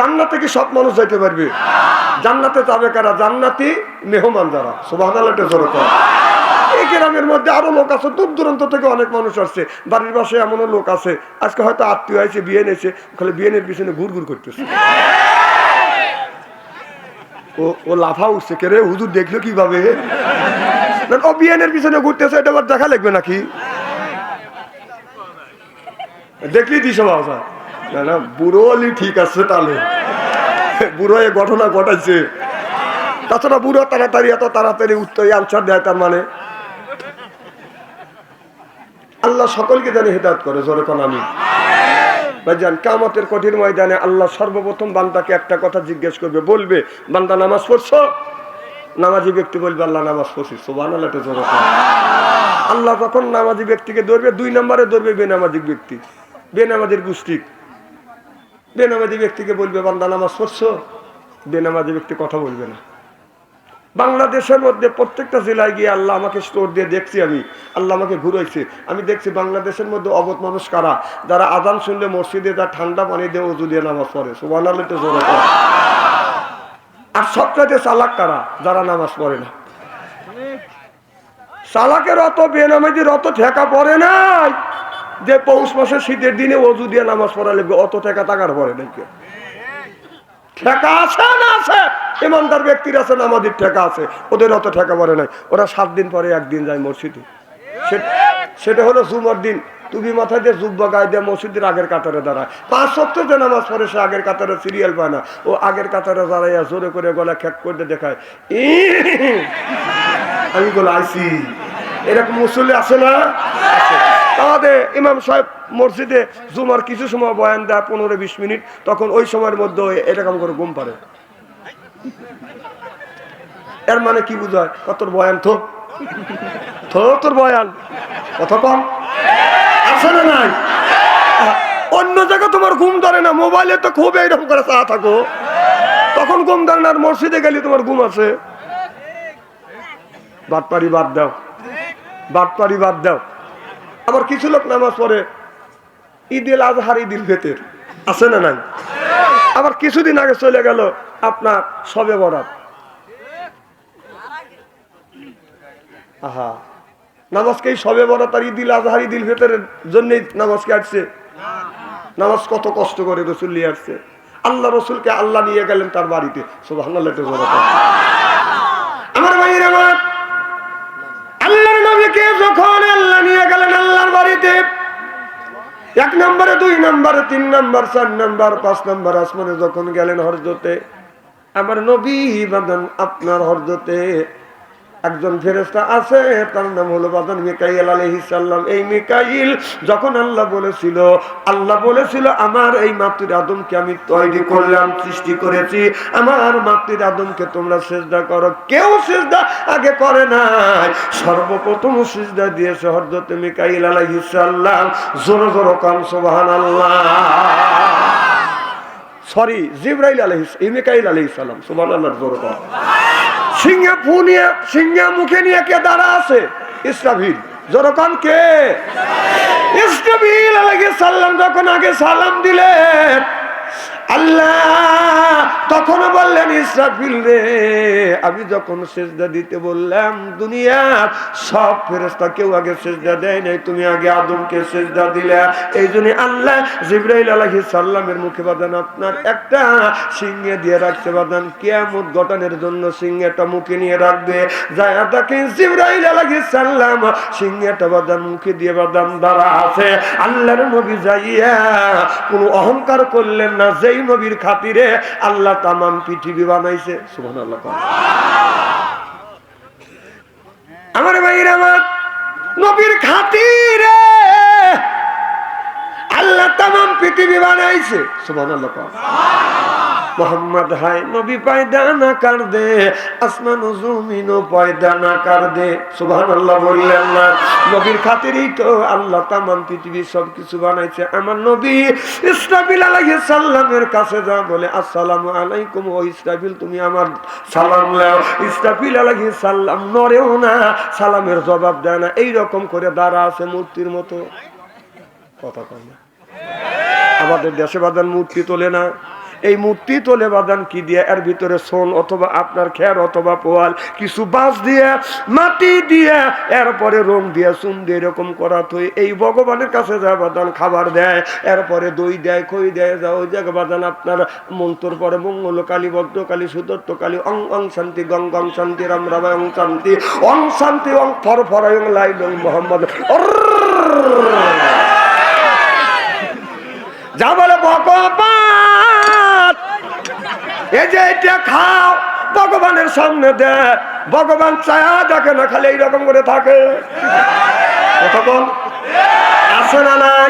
জান্নাতে কি সব মানুষ যাইতে পারবে? জান্নাতে যাবে কারা? জান্নাতি মেহমান যারা। সুবাহ এই গ্রামের মধ্যে আরও লোক আছে, দূর দূরান্ত থেকে অনেক মানুষ আসছে। বাড়ির পাশে এমনও লোক আছে। আজকে হয়তো আত্মীয় আছে বিয়ে নিয়েছে, খালি বিয়ে নিয়ে পিছনে ঘুর ঘুর করতেছে। ও ও লাফা উঠছে কে রে? হুজুর দেখল কীভাবে? ও বিয়েনের পিছনে ঘুরতেছে, এটা আবার দেখা লাগবে নাকি? দেখলি দিস বাবা? না বুড়ো হলি ঠিক আছে তাহলে। বুড়ো এ ঘটনা ঘটাইছে। তাছাড়া বুড়ো তাড়াতাড়ি, এত তাড়াতাড়ি উত্তর আনসার দেয় তার মানে। আল্লাহ সকলকে জানে হেদায়ত করে, জোরে কোন আমি ভাইজান কামতের কঠিন ময়দানে আল্লাহ সর্বপ্রথম বান্দাকে একটা কথা জিজ্ঞেস করবে, বলবে, বান্দা, নামাজ পড়ছো? নামাজি ব্যক্তি বলবে, আল্লাহ, নামাজ পড়ছি। সোবান আল্লাহ তখন নামাজি ব্যক্তিকে ধরবে? দুই নম্বরে ধরবে বেনামাজিক ব্যক্তি। বেনামাজির গোষ্ঠী। বেনামাজি ব্যক্তিকে বলবে, বান্দা, নামাজ পড়ছো? বেনামাজি ব্যক্তি কথা বলবে না। বাংলাদেশের মধ্যে প্রত্যেকটা জেলায় গিয়ে আল্লাহ আমাকে স্টোর দিয়ে দেখছি আমি। আল্লাহ আমাকে ঘুরাইছে। আমি দেখছি বাংলাদেশের মধ্যে অবধ মানুষ কারা? যারা আজান শুনলে মসজিদে যা ঠান্ডা পানি দিয়ে উজু দিয়ে নামাজ পড়ে। সুবান আল্লাহ তো জোরে। আর সবচাইতে চালাক কারা? যারা নামাজ পড়ে না। চালাকের অত বেনামাজির অত ঠেকা পড়ে নাই। যে পৌষ মাসের শীতের দিনে অজু দিয়ে নামাজ পড়া লাগবে, অত ঠেকা টাকার পড়ে নাই কেউ ঠেকা আছে না আছে? ব্যক্তির আছে ঠেকা আছে? ওদের অত ঠেকা নাই। ওরা সাত দিন পরে একদিন যায় মসজিদে। সেটা হলো জুমার দিন। তুমি মসজিদের আগের কাতারে দাঁড়ায়। পাঁচ সপ্তাহ যে নামাজ পড়ে, সে আগের কাতারে সিরিয়াল পায় না। ও আগের কাতারে দাঁড়াইয়া জোরে করে গলা খ্যাক করে দেখায় আমি আইসি। এরকম মুসল্লি আছে না? আমাদের ইমাম সাহেব মসজিদে জুমার কিছু সময় বয়ান দেয় পনেরো বিশ মিনিট, তখন ওই সময়ের মধ্যে এরকম করে ঘুম পারে এর মানে কি বুঝায়? কত বয়ান থো। থো তোর বয়ান। কত কম। আছে না নাই? অন্য জায়গায় তোমার ঘুম ধরে না, মোবাইলে তো খুব এইরকম করে চা থাকো। তখন ঘুম ধরে না, আর মসজিদে গেলে তোমার ঘুম আছে। বাটপারি বাদ দাও। বাটপারি বাদ দাও। আবার কিছু লোক নামাজ পড়ে ঈদিল আজহার ঈদিল ফেতের। আছে না নাই? আবার কিছুদিন আগে চলে গেল আপনার সবে বরাত। আহা নামাজকে সবে বরাত আর ঈদিল আজহার ঈদিল ফেতের জন্যই নামাজকে আসছে? নামাজ কত কষ্ট করে রসুল নিয়ে আসছে। আল্লাহ রসুলকে আল্লাহ নিয়ে গেলেন তার বাড়িতে। সুবাহ আমার ভাইয়ের আমার নবীকে যখন আল্লাহ নিয়ে গেলেন আল্লাহর বাড়িতে, এক নম্বরে, দুই নম্বরে, তিন নম্বর, চার নম্বর, পাঁচ নম্বর আসমানে যখন গেলেন হরজতে, আমার নবী বাদন আপনার হরজতে। একজন ফেরেস্তা আছে, তার নাম হলো বাদন মিকাইল আলহিসাল্লাম এই মিকাইল যখন আল্লাহ বলেছিল আল্লাহ বলেছিল, আমার এই মাতৃ আদমকে আমি তৈরি করলাম, সৃষ্টি করেছি। আমার মাতৃ আদমকে তোমরা সেজদা করো। কেউ সেজদা আগে করে নাই। সর্বপ্রথম সেজদা দিয়েছে হরদতে মিকাইল আলহিসাল্লাম জোর জোর কান সোবাহান আল্লাহ সরি, জিব্রাইল আলহিস ইমিকাইল আলহিসাল্লাম সুবাহ আল্লাহ জোর কান। সিংহে ফু নিয়ে, সিংহে মুখে নিয়ে কে দাঁড়া আছে? ইসরাফিল। যখন কে? ইসরাফিল আলাইহিস সালাম যখন আগে সালাম দিলেন আল্লাহ, তখন বললেন ইসরাফিল রে, আমি যখন দিতে বললাম সব ফেরেস্তা কেউ আগে দেয় নাই, তুমি আগে আদমকে দিলে। এই জন্য আল্লাহ জিব্রাইল আলাইহিস সালামের মুখে বাদান আপনার একটা সিংহে দিয়ে রাখতে বাদান, কিয়ামত গঠনের জন্য সিংহেটা মুখে নিয়ে রাখবে। যায় তাকে জিব্রাইল আলাইহিস সালাম সিংহেটা বাদান মুখে দিয়ে বাদান দ্বারা আছে। আল্লাহর নবী যাইয়া কোনো অহংকার করলেন না, যেই নবীর খাতিরে আল্লাহ তামাম পৃথিবী বানাইছে। সুবহানাল্লাহ আমার ভাইয়ের আমার, নবীর খাতিরে আল্লাহ তামাম পৃথিবী বানাইছে। সুবহানাল্লাহ মোহাম্মদ হায় নবী পয়দা না কার দে, আসমান জমিনও পয়দা না কার দে। সুবহানাল্লাহ বললেন না। নবীর খাতিরই তো আল্লাহ তামাম পৃথিবী সব কিছু বানাইছে। আমার নবী ইসরাফিল আলাইহিস সালামের কাছে যা বলে, আসসালামু আলাইকুম, ও ইসরাফিল, তুমি আমার সালাম নাও। ইসরাফিল আলাইহিস সালাম নরেও না, সালামের জবাব দেয় না। এই রকম করে দাঁড়া আছে মূর্তির মতো। কথা কয় না। আমাদের দেশে বাদান মূর্তি তোলে না। এই মূর্তি তোলে বাদান কি দিয়ে? এর ভিতরে সোন অথবা আপনার খের অথবা পোয়াল, কিছু বাঁশ দিয়ে, মাটি দিয়ে, এরপরে রং দিয়ে চুন দিয়ে এরকম করা তো এই ভগবানের কাছে যা বাদান খাবার দেয়, এরপরে দই দেয়, খই দেয়, যা ওই জায়গা বাদান আপনার মন্ত্র পরে মঙ্গল কালী, ভদ্র কালী, সুদত্ত কালী, অং অং শান্তি, গং গং শান্তি, রাম রাম অং শান্তি অং শান্তি, অং ফর ফর অং লাই লং মোহাম্মদ। যা বলে ভগবান! এই যে এটা খাও, ভগবানের সামনে দে। ভগবান চায়া দেখে না, খালি এইরকম করে থাকে। কতক্ষণ আসে না নাই?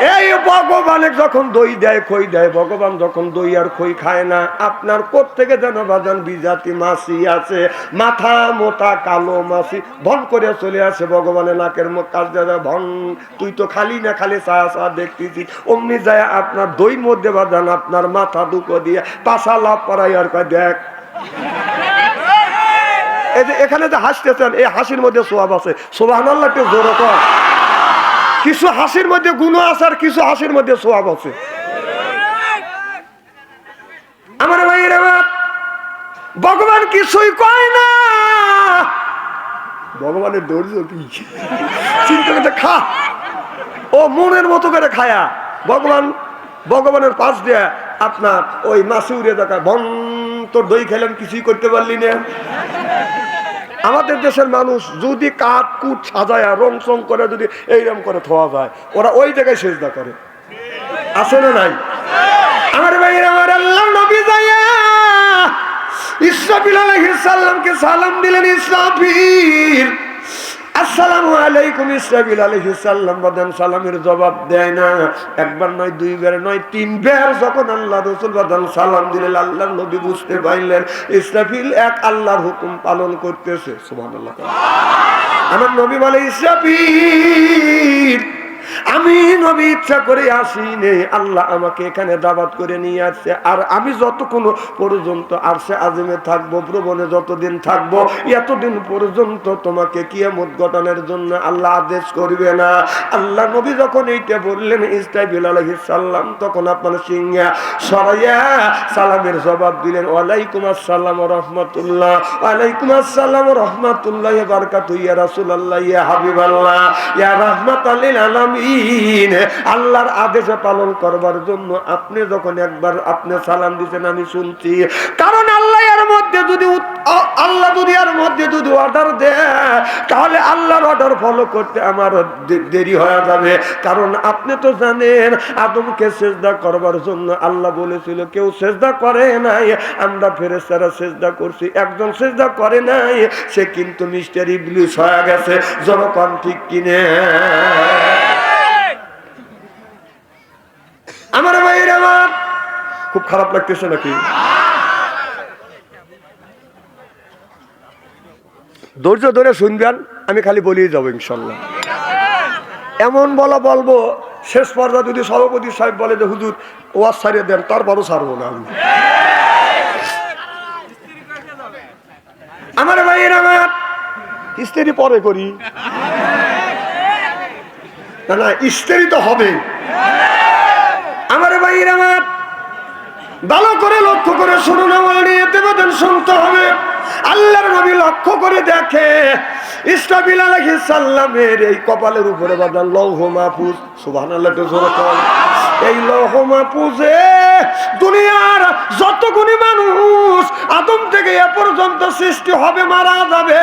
এই ভগবানের যখন দই দেয়, খই দেয়, ভগবান যখন দই আর খই খায় না, আপনার থেকে যেন বাজান বিজাতি মাসি আছে, মাথা মোটা কালো মাসি, ভন করে চলে আসে ভগবানের নাকের কাজ ভন, তুই তো খালি না, খালি চা চা দেখতেছি। অমনি যায় আপনার দই মধ্যে বাজান আপনার মাথা দুটো দিয়ে পাশা লাভ পড়াই আর দেখ। এই যে এখানে যে হাসতেছেন, এই হাসির মধ্যে সোয়াব আছে। সোবাহ জোরে কর কিছু হাসির মধ্যে গুণ আছে আর কিছু হাসির মধ্যে সোয়াব আছে। আমার আমার ভগবান কিছুই কয় না। ভগবানের ধৈর্য কি? চিন্তা করতে খা। ও মনের মতো করে খায়া, ভগবান, ভগবানের পাশ দিয়ে আপনার ওই মাসি উড়ে দেখা বন তোর দই খেলেন, কিছুই করতে পারলি না। আমাদের দেশের মানুষ যদি কাঠ, কুট সাজায় রং সং করে যদি এইরকম করে থোয়া যায়, ওরা ওই জায়গায় সেজদা করে। আছে না নাই? আমার ভাই আমার আল্লাহ নবী যাইয়া ইসরাফিল আলাইহিস সালামকে সালাম দিলেন, ইসরাফিল। আসসালামু আলাইকুম, ইসরাফিল আলাইহিস সাল্লাম বাদান জবাব দেয় না। একবার নয়, দুইবার নয়, তিনবার যখন আল্লাহ রসুল বাদান সালাম দিলেন, আল্লাহর নবী বুঝতে পারলেন। ইসরাফিল এক আল্লাহর হুকুম পালন করতেছে। সুবহানাল্লাহ। আমার নবী বলে, ইসরাফিল আমি নবী ইচ্ছা করে আসি নে আল্লাহ আমাকে এখানে দাবাত করে নিয়ে আসছে। আর আমি যতক্ষণ পর্যন্ত আসছে আজমে থাকব, ভ্রমণে যতদিন থাকব, এতদিন পর্যন্ত তোমাকে কিয়ামত ঘটানোর জন্য আল্লাহ আদেশ করবে না। আল্লাহ নবী যখন এইটা বললেন ইস্তাইবিল আলহিস তখন আপনার সিংহা সরাইয়া সালামের জবাব দিলেন, ওয়ালাইকুম আসসালাম রহমতুল্লাহ, ওয়ালাইকুম আসসালাম রহমতুল্লাহ বারকাত ইয়া রাসূলুল্লাহ, ইয়া হাবিবাল্লাহ, ইয়া রাহমাত আলিল আল্লাহর আদেশে পালন করবার জন্য আপনি যখন একবার আপনি সালাম দিয়েছেন আমি শুনছি। কারণ আল্লাহ এর মধ্যে যদি আল্লাহ যদি এর মধ্যে যদি অর্ডার দেয়, তাহলে আল্লাহর অর্ডার ফলো করতে আমার দেরি হয়ে যাবে। কারণ আপনি তো জানেন, আদমকে সেজদা করবার জন্য আল্লাহ বলেছিল, কেউ সেজদা করে নাই। আমরা ফেরে ফেরেস্তারা সেজদা করছি, একজন সেজদা করে নাই, সে কিন্তু মিস্টার ইবলিশ হয়ে গেছে। জনকন ঠিক কিনে। আমার ভাইয়ের আমার। খুব খারাপ লাগতেছে নাকি? ধৈর্য ধরে শুনবেন, আমি খালি বলেই যাব ইনশাল্লাহ। এমন বলা বলব, শেষ পর্যায়ে যদি সভাপতি সাহেব বলে যে, হুজুর, ওয়াজ ছাড়িয়ে দেন, তারপরও ছাড়বো না আমি। আমার ভাইয়ের আমার। স্ত্রী পরে করি। না না, স্ত্রী তো হবে। ভাইয়ের আমার। ভালো করে লক্ষ্য করে শুনুন আমার নিয়ে দেবদেন শুনতে হবে। আল্লাহর নবী লক্ষ্য করে দেখে ইসরাফিল আলাইহিস সালামের এই কপালের উপরে বাদান লৌহ মাহফুজ। সুবাহ এই লৌহ মাহফুজে দুনিয়ার যতগুলি মানুষ আদম থেকে এ পর্যন্ত সৃষ্টি হবে, মারা যাবে।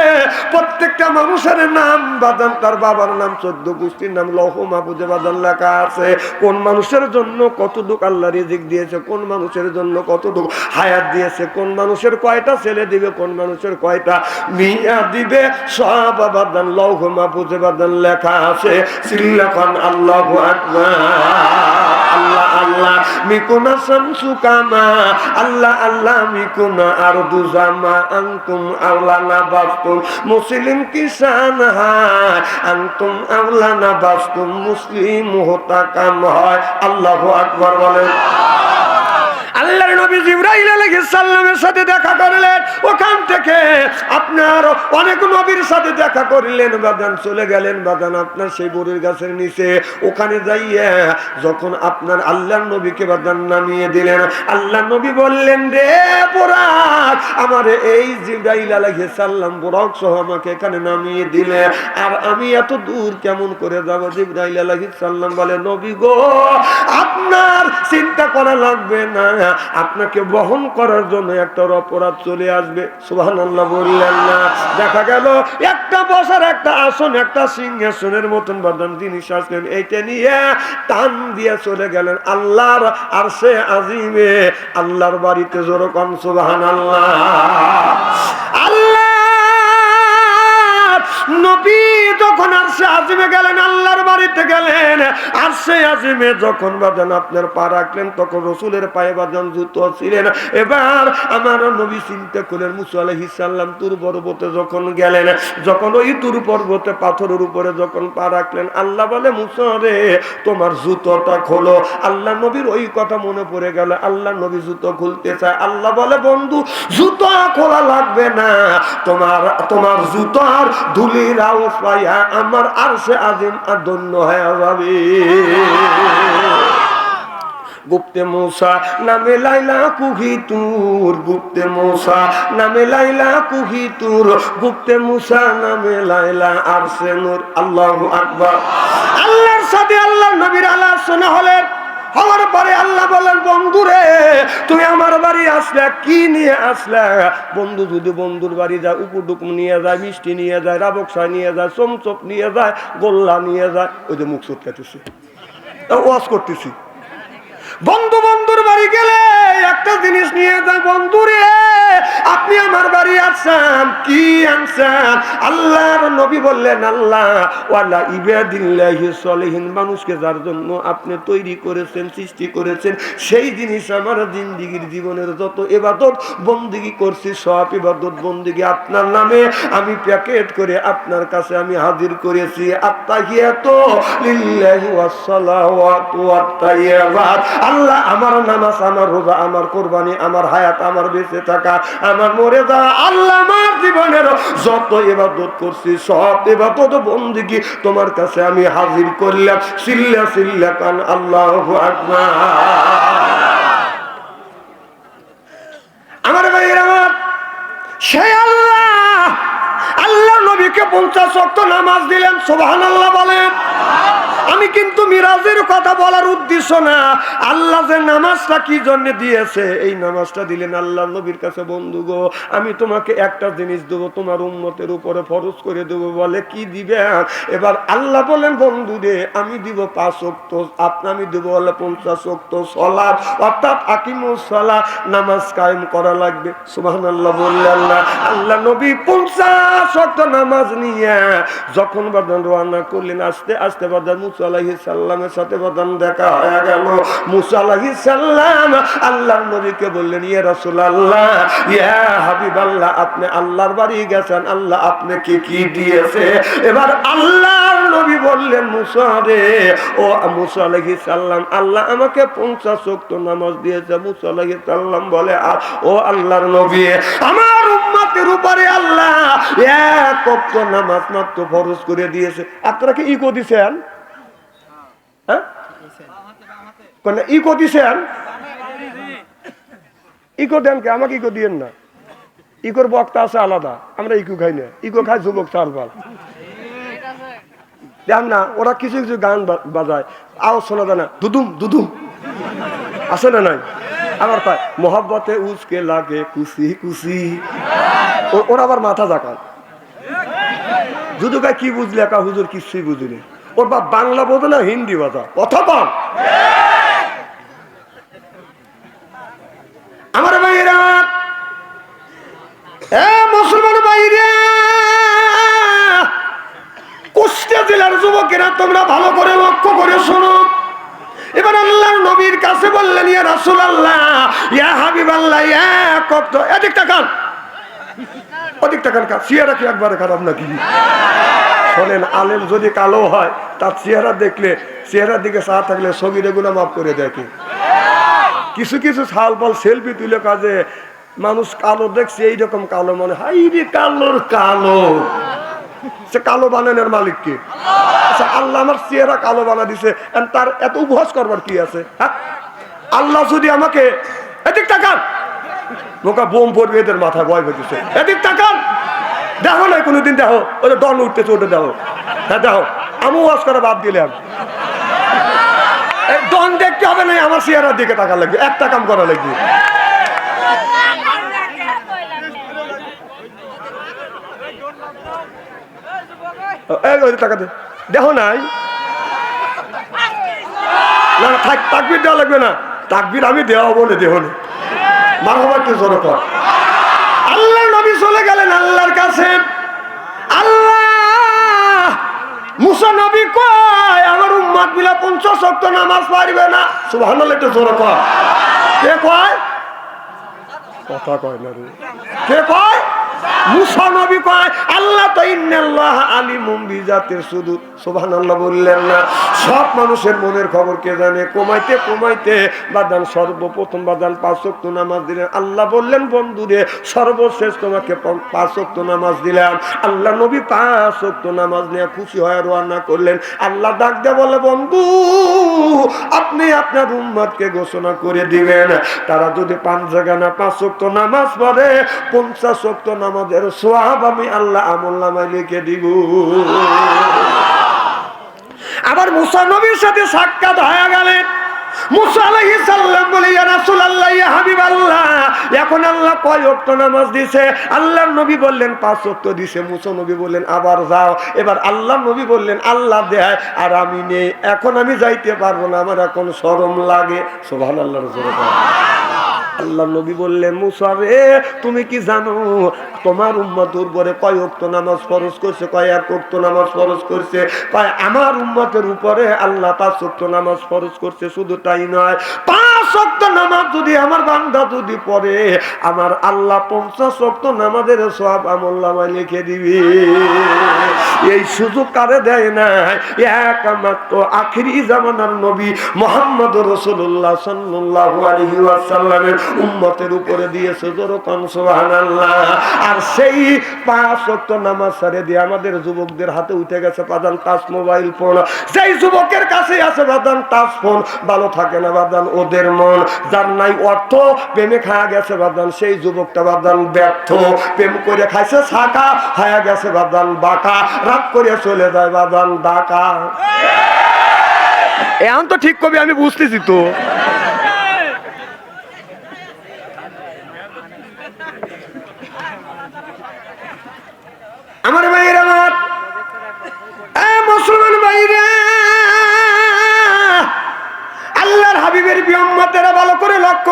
প্রত্যেকটা মানুষের নাম বাদান, তার বাবার নাম চোদ্দ গোষ্ঠীর নাম লৌহ মাহফুজে বাদান লেখা আছে। কোন মানুষের জন্য কত দুঃখ আল্লাহ রিজিক দিয়েছে, কোন মানুষের জন্য কত দুঃখ হায়াত দিয়েছে, কোন মানুষের কয়টা ছেলে দিবে, কোন মানুষের কয়টা মিয়া দিবে, সব বাদান লৌহ মাহফুজে বাদান লেখা আছে। সিল্লাখান আল্লাহু আকবার। আল্লাহ আল্লাহ, মিকুনা শামসু কামা আল্লাহ আল্লাহ, মিকুনা আরদু জামা আনতুম না বাস্তুম মুসলিম কিষান হায়, আনতুম না বাস্তুম মুসলিম হতা কাম হয়। আল্লাহ আকবার বলেন। আল্লাহর নবী জিবরাইল আলাইহিস সাল্লামের সাথে দেখা করলেন। ওখান থেকে আপনার অনেক নবীর সাথে দেখা করলেন বাদান চলে গেলেন বাদান আপনার সেই বড়ির গাছের নিচে। ওখানে যাইয়া যখন আপনার আল্লাহ নবীকে বাদান নামিয়ে দিলেন আল্লাহ নবী বললেন, রে বোরাক আমার এই জিব্রাইল আলাইহিস সালাম বোরাক সহ আমাকে এখানে নামিয়ে দিলে। আর আমি এত দূর কেমন করে যাব? জিব্রাইল আলাইহিস সালাম বলে, নবী গো আপনার চিন্তা করা লাগবে না। আপনাকে বহন করার জন্য একটা অপরাধ চলে আসবে। সুবহানাল্লাহ বললেন না। দেখা গেল, একটা বসার, একটা আসন, একটা সিংহাসনের মতন বর্ধন জিনিস আসলেন এইটা নিয়ে টান দিয়ে চলে গেলেন আল্লাহর আর সে আজিমে। আল্লাহর বাড়িতে জোরো কম সুবাহান আল্লাহ আল্লাহ নবী যখন আর সে আজিমে গেলেন, আল্লাহর বাড়িতে গেলেন আর সে আজিমে যখন বাজান আপনার পা রাখলেন, তখন রসুলের পায়ে বাজান জুতো ছিলেন। এবার আমার নবী চিন্তা করলেন, মুসা আলহিসাল্লাম তুর পর্বতে যখন গেলেন, যখন ওই তুর পর্বতে পাথরের উপরে যখন পা রাখলেন, আল্লাহ বলে, মুসা রে, তোমার জুতোটা খোলো। আল্লাহ নবীর ওই কথা মনে পড়ে গেল, আল্লাহ নবী জুতো খুলতে চায়। আল্লাহ বলে, বন্ধু, জুতো খোলা লাগবে না। তোমার তোমার জুতোর ধুলির আওয়াজ পাইয়া আমার আর সে আজিম আর ধন্য হয়ে যাবে। গুপ্তে মূসা, নামে লাইলা কুহি তুর, গুপ্তে মূসা, নামে লাইলা কুহি তুর, গুপ্তে মূসা, নামে লাইলা আর সে নূর। আল্লাহ আকবর। আল্লাহর সাথে আল্লাহ নবীর আলোচনা হলেন হওয়ার পরে আল্লাহ বলেন বন্ধু রে তুমি আমার বাড়ি আসলে, কি নিয়ে আসলে? বন্ধু যদি বন্ধুর বাড়ি যায় উপডুক নিয়ে যায়, মিষ্টি নিয়ে যায়, রাবকসা নিয়ে যায় চমচপ নিয়ে যায়, গোল্লা নিয়ে যায়, ওই যে মুখ সুটকাতেছি ওয়াশ করতেছি। বন্ধু বন্ধুর বাড়ি গেলে একটা জিনিস নিয়ে যায় বন্ধু রে আপনি আমার বাড়ি আসছেন, কি আনছেন? আল্লাহর নবী বললেন, আল্লাহ, ওয়ালা ইবাদিল্লাহি সলিহিন, মানুষকে যার জন্য আপনি তৈরি করেছেন, সৃষ্টি করেছেন, সেই জিনিস আমার জিন্দিগির জীবনের যত এবাদত, বন্দিগি করছি, সব এবাদত, বন্দিগি আপনার নামে আমি প্যাকেট করে আপনার কাছে আমি হাজির করেছি। আত্মাহিয়াত লিল্লাহি ওয়াস সালাওয়াতু ওয়াত আল্লাহ, আমার নামাজ, আমার রোজা আমার কোরবানি, আমার হায়াত আমার বেঁচে থাকা, আমার মরে যাওয়া আল্লাহ আমার জীবনের যত এবাদত করছি, সব এবাদত বন্দিগি তোমার কাছে আমি হাজির করলাম। সিল্লা সিল্লা কান আল্লাহ আমার ভাই আমার সে আল্লাহ আল্লাহ নবীকে পঞ্চাশ অক্ট নামাজ দিলেন সোবাহান আল্লাহ বলেন। আমি কিন্তু মিরাজের কথা বলার উদ্দেশ্য না। আল্লাহ যে নামাজটা কি জন্য দিয়েছে, এই নামাজটা দিলেন আল্লাহ নবীর কাছে, বন্ধু গো, আমি তোমাকে একটা জিনিস দেবো, তোমার উন্মতের উপরে ফরজ করে দেবো। বলে কি দিবে? এবার আল্লাহ বলেন, বন্ধু রে, আমি দিব পাঁচ অক্ত আপনি আমি দেবো বলে পঞ্চাশ অক্ত সলাপ অর্থাৎ আকিমুস সলা নামাজ কায়েম করা লাগবে। সুবাহান আল্লাহ বললেন আল্লাহ আল্লাহ নবী পঞ্চাশ অক্ত নামাজ নিয়ে। যখন করলেন, আস্তে আস্তে সাল্লামের সাথে দেখা হয়ে গেল। সাল্লাম আল্লাহর নবীকে বললেন ইয়ে আল্লাহ ইয়া হাবিব আল্লাহ আপনি আল্লাহর বাড়ি গেছেন, আল্লাহ আপনি কি কি দিয়েছে? এবার আল্লাহর নবী বললেন, মুসা রে, ও মুসা সাল্লাম, আল্লাহ আমাকে পঞ্চাশ ওয়াক্ত নামাজ দিয়েছে। মুসা সাল্লাম বলে, আর, ও আল্লাহর নবী, আমার উম্মতের উপরে আল্লাহ এক নামাজ মাত্র ফরজ করে দিয়েছে। আপনারা কি ইকো দিছেন? হ্যাঁ? ইকো দিছেন? ইকো দেন কে? আমাকে ইকো দিয়েন না। ইকোর বক্তা আছে আলাদা, আমরা ইকো খাই না। ইকো খাই যুবক চাল দেন না, ওরা কিছু কিছু গান বা- বাজায়। আও শোনা যায় না, দুদুম দুদুম। আছে না নাই? আমার পায় মোহাব্বতে উসকে লাগে কুসি কুসি। ওরা আবার মাথা জাকান যদু কি বুঝলে? একা হুজুর, কিছুই বুঝিনি। ওর বাপ বাংলা বোঝে না, হিন্দি বাজা অথবা আমার ভাইয়েরা, এ মুসলমান জেলার যুবকেরা তোমরা ভালো করে লক্ষ্য করে শোনো। এবার আল্লাহ নবীর কাছে বললেন, ইয়া রাসূল আল্লাহ ইয়া হাবিব আল্লাহ ইয়া কত এদিক তাকান। ওদিক তাকান কা চেহারা কি একবারে খারাপ নাকি? শোনেন, আলেম যদি কালো হয়, তার চেহারা দেখলে চেহারার দিকে চা থাকলে সগিরে গুলা মাফ করে দেখে কিছু কিছু ছাল পাল সেলফি তুলে কাজে, মানুষ কালো দেখছে, এইরকম কালো মনে হাই রে কালোর কালো। সে কালো বানানোর মালিক কে? আচ্ছা আল্লাহ আমার চেহারা কালো বানা দিছে। তার এত উপহাস করবার কি আছে? হ্যাঁ? আল্লাহ যদি আমাকে এদিক তাকান। মোকা বোম পড়বে, এদের মাথায় ভয় পেতেছে এদিক তাকান। দেখো না কোনোদিন দেখো? ওই ডন উঠতেছে ওটা দেখো। হ্যাঁ দেখো। আমি ওয়াজ করা বাদ দিলাম। ডন দেখতে হবে না, আমার চেহারার দিকে টাকা লাগবে। একটা কাম করা লাগবে এই ওই টাকা দে দেখো নাই? না তাকবির দেওয়া লাগবে না। তাকবির আমি দেওয়া বলে দেহ মার কি কর আল্লাহ নবী চলে গেলেন আল্লাহর কাছে। আল্লাহ, মুসা নবী কয় আমার উম্মাদ মিলা পঞ্চাশ শক্ত নামাজ পারবে না? সুবহানাল্লাহ একটু জোর কর কে কয়? কথা কয় না কে কয়? আল্লাহ বললেন কমাইতে সর্বপ্রথম নামাজ আল্লাহ বললেন, বন্ধুরে, সর্বশেষ তোমাকে প- পাঁচ ওয়াক্ত নামাজ দিলাম। আল্লাহ নবী পাঁচ ওয়াক্ত নামাজ নিয়ে খুশি হয়ে রওনা করলেন। আল্লাহ ডাক দিয়ে বলে, বন্ধু, আপনি আপনার উম্মতকে ঘোষণা করে দিবেন। তারা যদি পাঁচ জায়গা না পাঁচ ওয়াক্ত নামাজ পড়ে, পঞ্চাশ ওয়াক্ত নামাজের সোয়াব আমি আল্লাহ আমল নামায় লিখে দিব। আবার মুসা নবীর সাথে সাক্ষাৎ হয়ে গেলেন। আল্লাহ নবী বললেন, পাঁচ দিছে। বললেন, আবার যাও। এবার আল্লাহর নবী বললেন, আল্লাহ দেয়, আর আমি নেই। এখন আমি যাইতে পারব না, আমার এখন শরম লাগে। সুবহানাল্লাহ রাসূলুল্লাহ আল্লাহ নবী বললেন মুসারে তুমি কি জানো? তোমার উম্মতের উপরে কয় উক্ত নামাজ ফরজ করছে, কয় এক উক্ত নামাজ ফরজ করছে? কয় আমার উম্মতের উপরে আল্লাহ পাঁচ উক্ত নামাজ ফরজ করছে, শুধু তাই নয়, পাঁচ উম্মতের উপরে দিয়েছে আর সেই পাঁচ ওয়াক্ত নামাজ সারে দিয়ে আমাদের যুবকদের হাতে উঠে গেছে, বাদান টাচ মোবাইল ফোন। সেই যুবকের কাছে আছে বাদান টাচ ফোন, ভালো থাকে না বাদান, ওদের মন যার নাই অর্থ, প্রেমে খায়া গেছে বাদান সেই যুবকটা বাদান ব্যর্থ। প্রেম করে খাইছে ছাকা, খায়া গেছে বাদান বাঁকা। রাগ করে চলে যায় বাদান ডাকা। এখন তো ঠিক কবি আমি বুঝতেছি তো।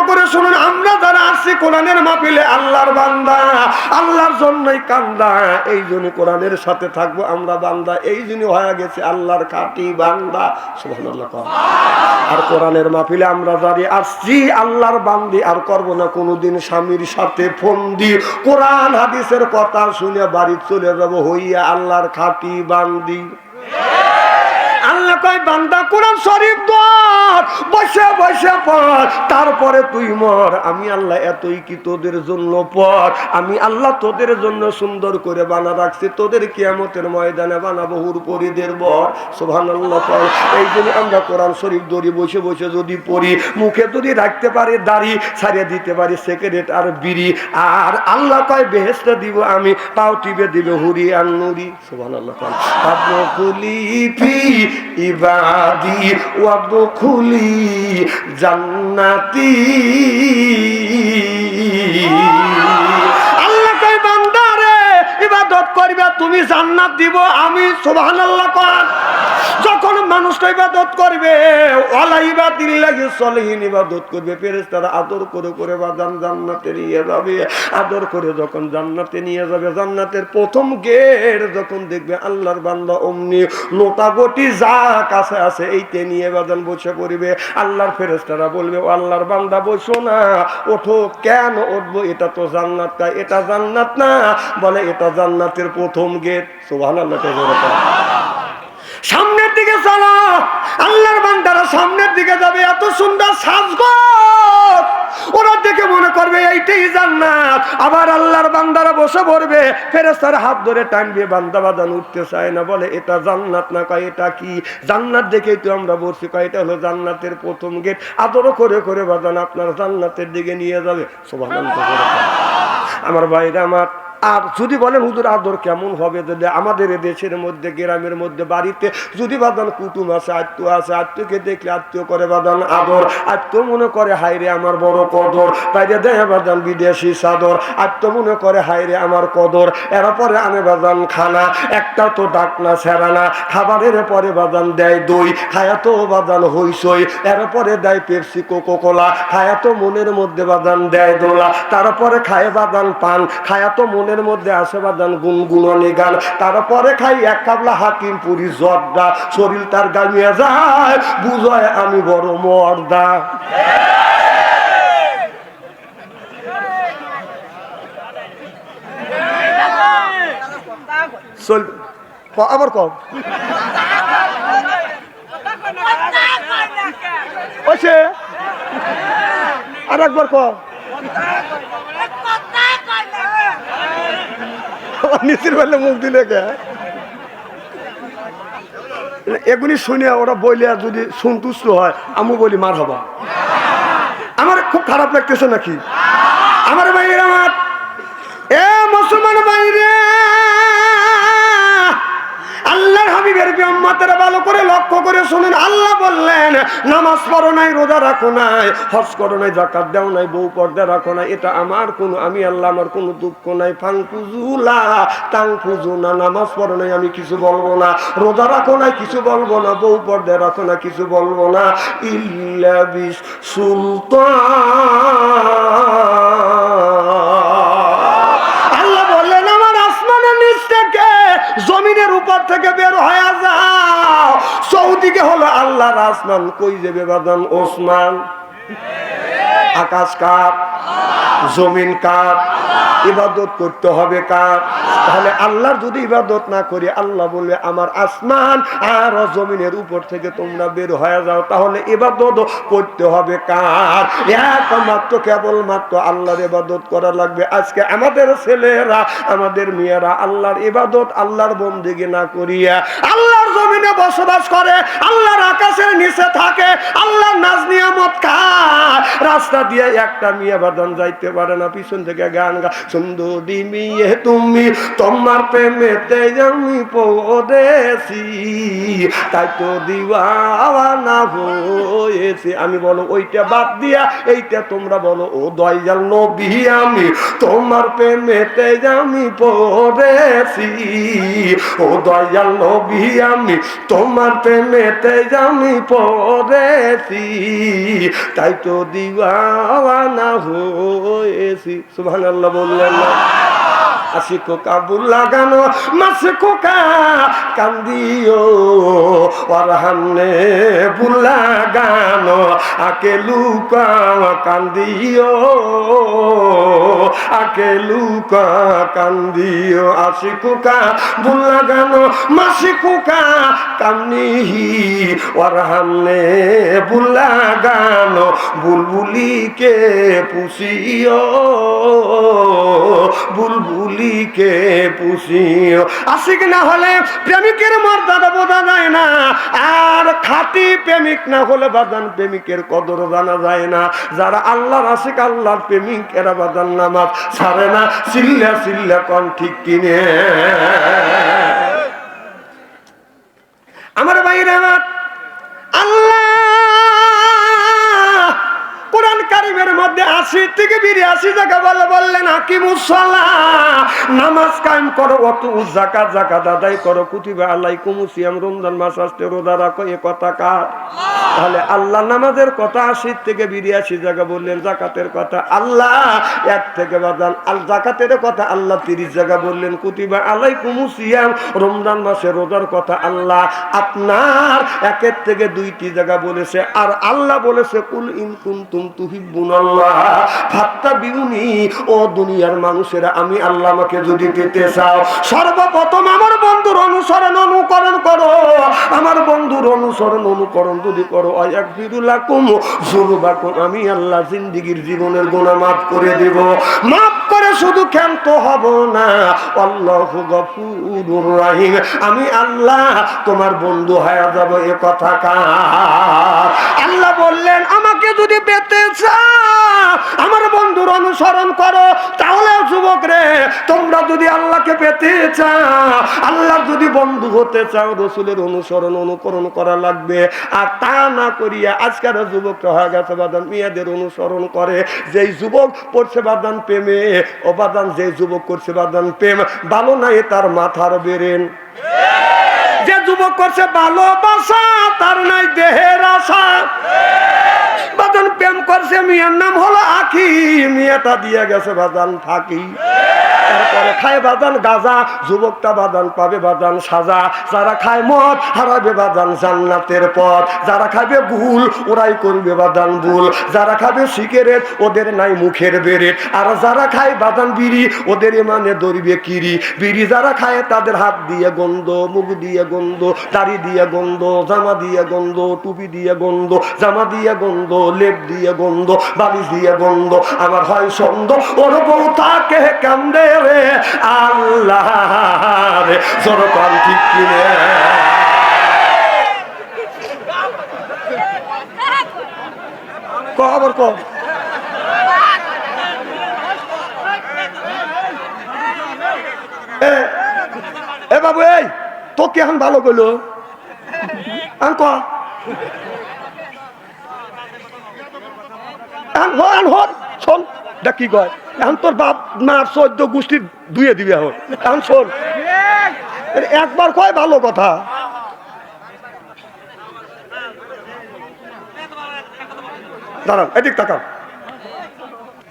করে শুনুন, আমরা যারা আসছি কোরআনের মাপিলে আল্লাহর বান্দা, আল্লাহর জন্যই কান্দা। এই জন্য কোরআনের সাথে থাকব আমরা বান্দা, এই জন্য হয়ে গেছে আল্লাহর বান্দা। আর কোরআনের আমরা আসছি, আল্লাহর বান্দি, আর করব না কোনোদিন স্বামীর সাথে ফোন দি কোরআন, হাদিসের কথা শুনে বাড়ি চলে যাব হইয়া আল্লাহর খাটি বান্দি। আল্লাহ কয়, বান্দা, কোরআন শরীফ বসে বসে পড় তারপরে তুই মর। আমি আল্লাহ এতই কি তোদের জন্য পর? আমি আল্লাহ তোদের জন্য সুন্দর করে বানা রাখছি। তোদের কিয়ামতের ময়দানে বানাবো হুর পরিদের বর পড় এই জন্য আমরা কোরআন শরীফ দড়ি বসে বসে যদি পড়ি, মুখে যদি রাখতে পারি, দাড়ি ছাড়িয়ে দিতে পারি সিগারেট আর বিড়ি। আর আল্লাহ কয় বেহেস্তে দিব আমি, পাও টিপে দিবে হুরি আর নুরি। আদখুলি ফি ওয়াদখুলি জান্নাতি। আল্লাহ কয় বান্দারে ইবাদত করবে তুমি জান্নাত দিব আমি সুবহানাল্লাহ কর। মানুষটা ইবাদত করবে। ইবাদত করবে। আদর করে করে জান্নাতে নিয়ে যাবে। আদর করে যখন জান্নাতে নিয়ে যাবে, জান্নাতের প্রথম গেট যখন দেখবে আল্লাহর বান্দা অমনি লোটাগটি যা কাছে আছে এইতে নিয়ে বসে পড়বে। আল্লাহর ফেরেশতারা বলবে ও আল্লাহর বান্দা, বসো না। ওঠো, কেন উঠবো? এটা তো জান্নাত এটা জান্নাত না। বলে, এটা জান্নাতের প্রথম গেট। জোরে কর। দিকে আল্লাহর বান্দারা সামনের দিকে যাবে, এত সুন্দর ওরা দেখে মনে করবে এইটাই জান্নাত। আবার আল্লাহর বান্দারা বসে পড়বে ফেরেস্তার হাত ধরে টানবে বান্দা বাদান উঠতে চায় না, বলে, এটা জান্নাত না কয়, এটা কি? জান্নাত দেখেই তো আমরা বলছি, কয়, এটা হলো জান্নাতের প্রথম গেট। আদরও করে করে বাদান আপনার জান্নাতের দিকে নিয়ে যাবে। আমার বাইরে আমার আর যদি বলেন, হুজুর আদর কেমন হবে? যদি আমাদের দেশের মধ্যে, গ্রামের মধ্যে, বাড়িতে যদি বাদান কুটুম আছে, আত্মীয় আছে, আত্মীয়কে দেখলে আত্মীয় করে বাদান আদর। আত্মীয় মনে করে হাইরে আমার বড় কদর। বাইরে দেয় বাদান বিদেশি সাদর আত্মীয় মনে করে হাইরে আমার কদর। এর পরে আনে বাদান খানা। একটা তো ডাক না সেরানা খাবারের পরে বাদান দেয় দই। খায়া বাদান হইসই এর পরে দেয় পেপসি কোকো কোলা তো মনের মধ্যে বাদান দেয় দোলা। তারপরে খায় বাদান পান। খায়া তো মনের মধ্যে আসে বাদান গুনগুননি গান, তারপরে খাই এক কাবলা হাকিম পুরি জর্দা, শরীর তার গামিয়ে যায়, বুঝয় আমি বড় মর্দা। আবার কম আর একবার কম নিচের বেলা মুখ দিলে এগুলি শুনে ওরা বইলে আর যদি সন্তুষ্ট হয়, আমি বলি মার হবা। আমার খুব খারাপ লাগতেছে নাকি? আমার বাইরে আমার এ মুসলমান বাইরে! বিম্মাতেরা ভালো করে লক্ষ্য করে শুনুন, আল্লাহ বললেন, নামাজ পড়ো নাই, রোজা রাখো নাই, হজ করো নাই জাকাত দাও নাই, বউ পর্দা রাখো নাই, এটা আমার কোনো, আমি আল্লাহ, আমার কোনো দুঃখ নাই। ফাং ফুজুলা তাং ফুজুনা নামাজ পড়ো নাই, আমি কিছু বলব না। রোজা রাখো নাই, কিছু বলব না। বউ পর্দা রাখো না, কিছু বলব না। ইল্লা বিশ সুলতান আল্লাহ বললেন, আমার আসমানের নিচ থেকে, জমিনের উপর থেকে বের হয়ে যাও। চৌদিকে হলো আল্লাহর আসমান কই যাবে বাদান ওসমান। আকাশ কার? জমিন কার? ইবাদত করতে হবে কার? তাহলে আল্লাহর যদি ইবাদত না করি, আল্লাহ বলবে, আমার আসমান আর জমিনের উপর থেকে তোমরা বের হয়ে যাও, তাহলে ইবাদত করতে হবে কার? একমাত্র, কেবলমাত্র আল্লাহর ইবাদত করা লাগবে। আজকে আমাদের ছেলেরা, আমাদের মেয়েরা, আল্লাহর ইবাদত আল্লাহর বন্দিগি না করিয়া আল্লাহর জমিনে বসবাস করে, আল্লাহর আকাশের নিচে থাকে, আল্লাহর নাজ নিয়ামত খায়। রাস্তা দিয়ে একটা মেয়ে বাদন যাইতে পারে না, পিছন থেকে গান গা সুন্দরী মেয়ে তুমি, তোমার প্রেমেতে আমি পড়েছি। তাই তো দিওয়ানা হয়েছি। আমি বলো, ওইটা বাদ দিয়া, এইটা তোমরা বলো, ও দয়াল নবী আমি, তোমার প্রেমেতে আমি পড়েছি। ও দয়াল নবী আমি তোমার প্রেমেতে আমি পড়েছি তাই তো দিওয়ানা হয়েছি। সুবহানাল্লাহ বললেন না। আসি কোকা বুল লাগানো, মাসে কোকা কান্দিও ওর হামনে বুল লাগানো, আকে লুকা কান্দিও, আকে লুকা কান্দিও আসি কোকা বুল লাগানো, মাসি কোকা কান্দিহি ওর হামনে বুল লাগানো, বুলবুলিকে পুষিও বুলবুলিকে পুষিও। আশিক না হলে প্রেমিকের মর্যাদা বোঝা যায় না। আর খাঁটি প্রেমিক না হলে বাদান প্রেমিকের কদর জানা যায় না। যারা আল্লাহর আশিক, আল্লাহর প্রেমিক এরা বাদান নামাজ ছাড়ে না, চিল্লা চিল্লা কন ঠিক কিনে। আমার বাইরে আমার আল্লাহ কারিমের মধ্যে আশি থেকে বিরাশি জায়গা বলে বললেন নামাজ করো, অত করো রমজান মাস আসতে রাখো, এ কথা কার? তাহলে আল্লাহ নামাজের কথা আশি থেকে জায়গা বললেন, জাকাতের কথা আল্লাহ এক থেকে আল জাকাতের কথা আল্লাহ তিরিশ জায়গা বললেন, কুতিবা রমজান মাসে রোজার কথা আল্লাহ আপনার একের থেকে দুইটি জায়গা বলেছে, আর আল্লাহ বলেছে, কুল ইন কুনতুম আমি আল্লাহ যদি পেতে চাও, সর্বপ্রথম আমার বন্ধুর অনুসরণ অনুকরণ করো। আমার বন্ধুর অনুসরণ অনুকরণ যদি করো আমি আল্লাহ জিন্দিগির জীবনের গুণা মাফ করে দেব। মাফ করে শুধু ক্ষান্ত হব না। আল্লাহ রাহিম। আমি আল্লাহ, তোমার বন্ধু হয়ে যাব এ কথা কার? আল্লাহ বললেন, আমাকে যদি পেতে আমার বন্ধুর অনুসরণ করো, তাহলে যুবক রে, তোমরা যদি আল্লাহকে পেতে চাও, আল্লাহ যদি বন্ধু হতে চাও, রসুলের অনুসরণ, অনুকরণ করা লাগবে। আর তা না করিয়া আজকের যুবকরা হয়ে গেছে, বাদান মেয়েদের অনুসরণ করে। যেই যুবক পড়ছে বাদান প্রেমে, ও বাদান যে যুবক করছে বাদান প্রেম, ভালো নাই তার মাথার বেরেন। যে যুবক করছে ভালোবাসা, তার নাই দেহের আশা। বাদান প্রেম করছে, মেয়ের নাম হলো আখি। মেয়েটা দিয়ে গেছে খায় বাদান যারা খাবে গুল ওরাই করবে ভুল। যারা খাবে সিগারেট, ওদের নাই মুখের বেরেট। আর যারা খায় বাদান বিড়ি, ওদের মানে দরিবে কিরি। বিড়ি যারা খায়, তাদের হাত দিয়ে গন্ধ, মুখ দিয়ে গন্ধ দাড়ি দিয়ে গন্ধ জামা দিয়ে গন্ধ টুপি দিয়ে গন্ধ জামা দিয়ে গন্ধ লেপ দিয়ে গন্ধ বালিশ দিয়ে গন্ধ। আমার হয় সন্দ ওর বউ তাকে কান্দে রে। আল্লাহ রে জনপান ঠিক কিনে। ক আবার ক এ, এ বাবু এই। তোকে এখন ভালো করল। ক? কয়? বাপ একবার কয় ভালো কথা। দাঁড়ান এদিক তাকাও।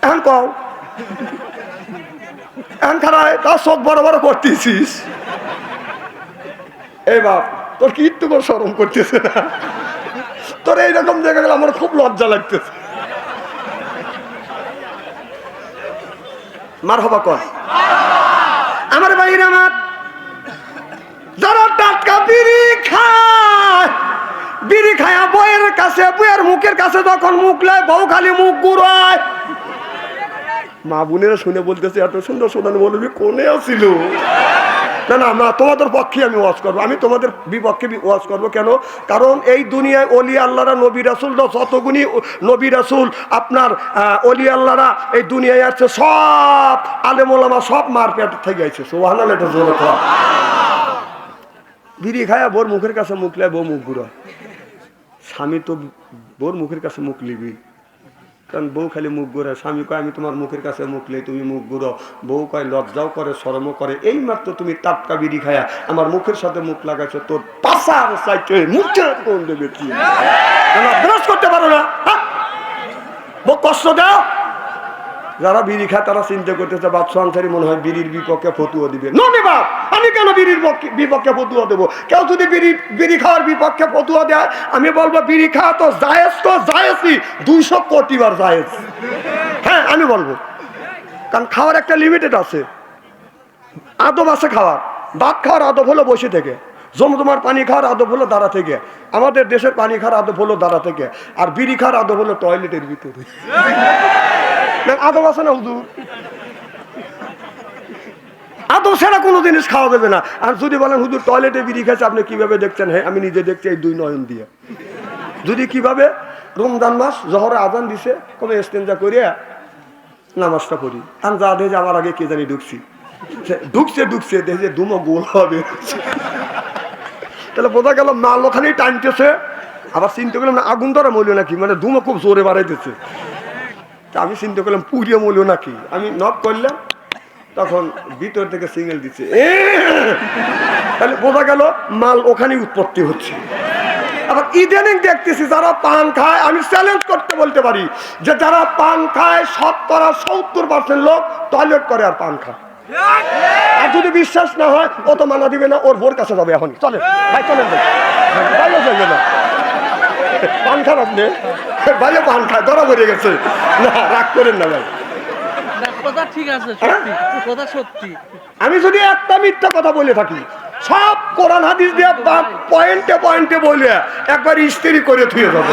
এখন কও। এখন খারায় তার চোখ বড় বড় করতেছিস। এই বাপ, তোর কি করে সরম করতেছে না? তোর এইরকম দেখা গেলে আমার খুব লজ্জা লাগতেছে। মার হবা কর। আমার বাইরে আমার যারা টাটকা বিড়ি খায়। বিড়ি বইয়ের কাছে, বইয়ের মুখের কাছে যখন মুখ লয়, বউ খালি মুখ গুড়ায় মা বোনেরা শুনে বলতেছে, এত সুন্দর শোনানো বলবি কোনে আসিল? না না না, তোমাদের পক্ষে আমি ওয়াজ করব। আমি তোমাদের বিপক্ষে ওয়াজ করব। কেন? কারণ এই দুনিয়ায় অলি আল্লাহরা, নবী রাসুল যতগুনি নবী রাসুল, আপনার অলি আল্লাহরা এই দুনিয়ায় আছে, সব আলেমোলামা সব মারপেট থেকে গেছে। সোহান এটা বিড়ি খায়া বোর মুখের কাছে মুখ লাই বউ মুখ ঘুরা স্বামী তো বোর মুখের কাছে মুখ লিবি। কারণ বউ খালি মুখ ঘুরে স্বামী কয় আমি তোমার মুখের কাছে মুখ লাই তুমি মুখ ঘুরো। বউ কয় লজ্জাও করে শরমও করে। এই মাত্র তুমি টাটকা বিড়ি খায়া আমার মুখের সাথে মুখ লাগাইছো তোর পাশার চাইছে মুখের কোন দেবে কি না, ব্রাশ করতে পারো না হ্যাঁ? কষ্ট দাও। যারা বিড়ি খায়, তারা চিন্তা করতেছে বাদশাহ আনসারি মনে হয় বিড়ির বিপক্ষে ফতুয়া দিবে। ননি আমি কেন বিড়ির পক্ষে- বিপক্ষে ফতুয়া দেবো? কেউ যদি বিড়ি বিড়ি খাওয়ার বিপক্ষে ফতুয়া দেয়, আমি বলব, বিড়ি খাওয়া তো জায়েজ তো জায়েজই, দুইশো কোটি বার জায়েজ। হ্যাঁ আমি বলব। কারণ খাওয়ার একটা লিমিটেড আছে। আদব আছে খাওয়ার। ভাত খাওয়ার আদব হলো বসে থেকে। জমজমার পানি খাওয়ার আদব হলো দাঁড়া থেকে। আমাদের দেশের পানি খাওয়ার আদব হলো দাঁড়া থেকে। আর বিড়ি খাওয়ার আদব হলো টয়লেটের ভিতরে। আদব আছে না, হুজুর? আদব ছাড়া কোনো জিনিস খাওয়া যাবে না। আর যদি বলেন, হুজুর টয়লেটে বিড়ি খাচ্ছে আপনি কীভাবে দেখছেন? হ্যাঁ আমি নিজে দেখছি এই দুই নয়ন দিয়ে। যদি কীভাবে রমজান মাস, জহরে আজান দিছে, কবে এস্তেঞ্জা করিয়া নামাজটা করি আমি যা দেখে আমার আগে কে জানি ঢুকছি। ঢুকছে ঢুকছে দেখে দুমো গোল হবে। তাহলে বোঝা গেল মাল ওখানেই টানতেছে। আবার চিন্তা করলাম না, আগুন ধরা মূল্য নাকি? মানে ধুমো খুব জোরে বাড়াইতেছে। আমি চিন্তা করলাম, পুড়িয়ে মূল্য নাকি? আমি নক করলাম, তখন ভিতর থেকে সিঙ্গেল দিচ্ছে! তাহলে বোঝা গেল মাল ওখানেই উৎপত্তি হচ্ছে। আবার ইদানিং দেখতেছি যারা পান খায়, আমি চ্যালেঞ্জ করতে বলতে পারি যে যারা পান খায় শতকরা সত্তর পার্সেন্ট লোক টয়লেট করে আর পান খায়। আর যদি বিশ্বাস না হয়, ও তো মানা দিবে না, ওর ভোর কাছে যাবে এখন চলে ভাই, চলেন পান খান আপনি? ভাইও পান খায় ধরা পড়ে গেছে। না রাগ করেন না ভাই। কথা ঠিক আছে কথা সত্যি। আমি যদি একটা মিথ্যা কথা বলে থাকি সব কোরআন হাদিস দিয়ে পয়েন্টে পয়েন্টে বলে একবার স্ত্রী করে থুয়ে যাব।